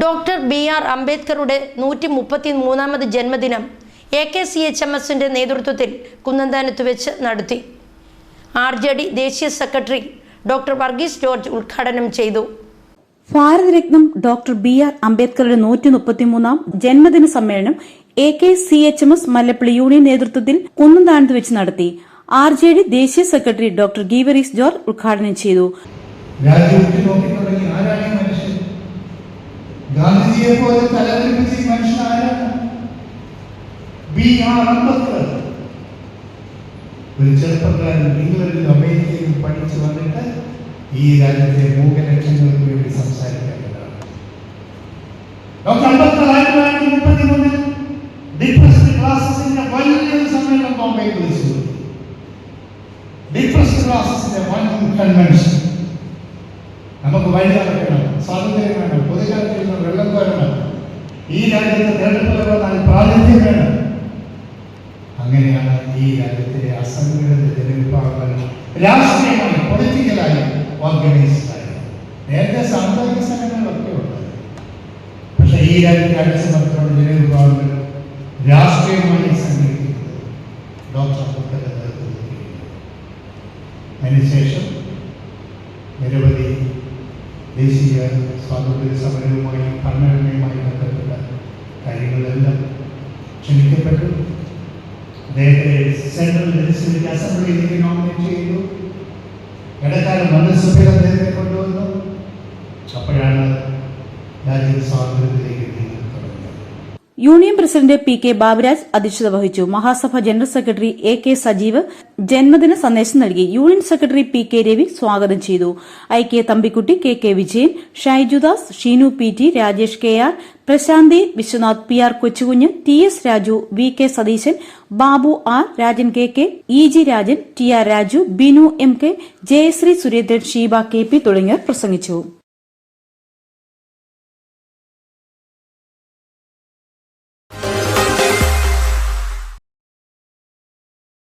Doctor B R അംബേദ്കറുടെ നൂറ്റി മുപ്പത്തി മൂന്നാമത് ജന്മദിനം A K C H M എസിന്റെ നേതൃത്വത്തിൽ കുന്നന്താനത്ത് വെച്ച് നടത്തി. ആർ ജെ ഡി ദേശീയ സെക്രട്ടറി ഡോക്ടർ വർഗീസ് ജോർജ് ഉദ്ഘാടനം ചെയ്തു. ഭാരതരത്നം ഡോക്ടർ ബി ആർ അംബേദ്കറുടെ നൂറ്റി മുപ്പത്തിമൂന്നാം ജന്മദിന സമ്മേളനം A K C H M S Mallappally union നേതൃത്വത്തിൽ കുന്നന്താനത്ത് വെച്ച് നടത്തി. ആർ ജെ ഡി ദേശീയ സെക്രട്ടറി ഡോക്ടർ ഗീവറീസ് ജോർജ് ഉദ്ഘാടനം ചെയ്തു നോക്കി തുടങ്ങി ആരാണ് ഈ മനുഷ്യൻ ഗാന്ധിജിയെ പോലെ തലതിരിപ്പിച്ച ഈ മനുഷ്യൻ ആരാണ്? ബി ഒരു ചെറുപ്പക്കാരൻ ഇംഗ്ലണ്ടിലും അമേരിക്കയിലും പഠിച്ചു വന്നിട്ട് ഈ രാജ്യത്തെ മൂകലക്ഷങ്ങൾക്ക് വേണ്ടി സംസാരിക്കേണ്ടതാണ് ഡോക്ടർ അംബേദ്കർ ആയിരത്തി തൊള്ളായിരത്തി മുപ്പത്തി മൂന്നിൽ ക്ലാസസിന്റെ വലിയൊരു സമ്മേളനം ബോംബെയിൽ വിളിച്ചു. ഡിപ്രസ്ഡ് ക്ലാസസിന്റെ വൻ കൺവെൻഷൻ. നമുക്ക് വഴി നടക്കണം സ്വാതന്ത്ര്യം വേണം പൊതുജനത്തിൽ നിന്ന് വെള്ളം കോരണം ഈ രാജ്യത്ത് തെരഞ്ഞെടുപ്പ് വന്നാൽ പ്രാതിനിധ്യം വേണം അങ്ങനെയാണ് ഈ രാജ്യത്തിലെ അസംഘടിത ജനവിഭാഗങ്ങൾ രാഷ്ട്രീയമായി പൊളിറ്റിക്കലായി ഓർഗനൈസ്ഡ് ആയി നേരത്തെ സാമ്പത്തിക സംഘടനകളൊക്കെ ഉണ്ട് പക്ഷെ ഈ രാജ്യത്തെ അടിച്ചമർത്തലുള്ള ജനവിഭാഗങ്ങൾ രാഷ്ട്രീയമായി സംഘടിക്കുന്നത് ഡോക്ടർ നേതൃത്വത്തിൽ അതിനുശേഷം നിരവധി ദേശീയ സ്വാതന്ത്ര്യ സമരവുമായി ഭരണഘടനയുമായി ബന്ധപ്പെട്ട കാര്യങ്ങളെല്ലാം ക്ഷണിക്കപ്പെട്ടു. അദ്ദേഹത്തെ സെൻട്രൽ ലെജിസ്ലേറ്റീവ് അസംബ്ലിയിലേക്ക് നോമിനേറ്റ് ചെയ്തു. ഇടക്കാല മന്ത്രിസഭയിൽ അദ്ദേഹത്തെ കൊണ്ടുവന്നു. അപ്പോഴാണ് രാജ്യം സ്വാതന്ത്ര്യത്തിലേക്ക് തുടങ്ങിയത് union president P K Baburaj അധ്യക്ഷത വഹിച്ചു. Mahasabha general secretary A K Sajeev ജന്മദിന സന്ദേശം നൽകി. Union secretary P K Ravi സ്വാഗതം ചെയ്തു. I K Thampikutty K K Vijayan Shaijudas Sheenu P T Rajesh K R Prasanthi Viswanath P R Kochukunju T S Raju V K Satheesan Babu R Rajan K K E G Rajan T R Raju Binu M K Jayasree Surendran Sheeba K P തുടങ്ങിയവർ പ്രസംഗിച്ചു.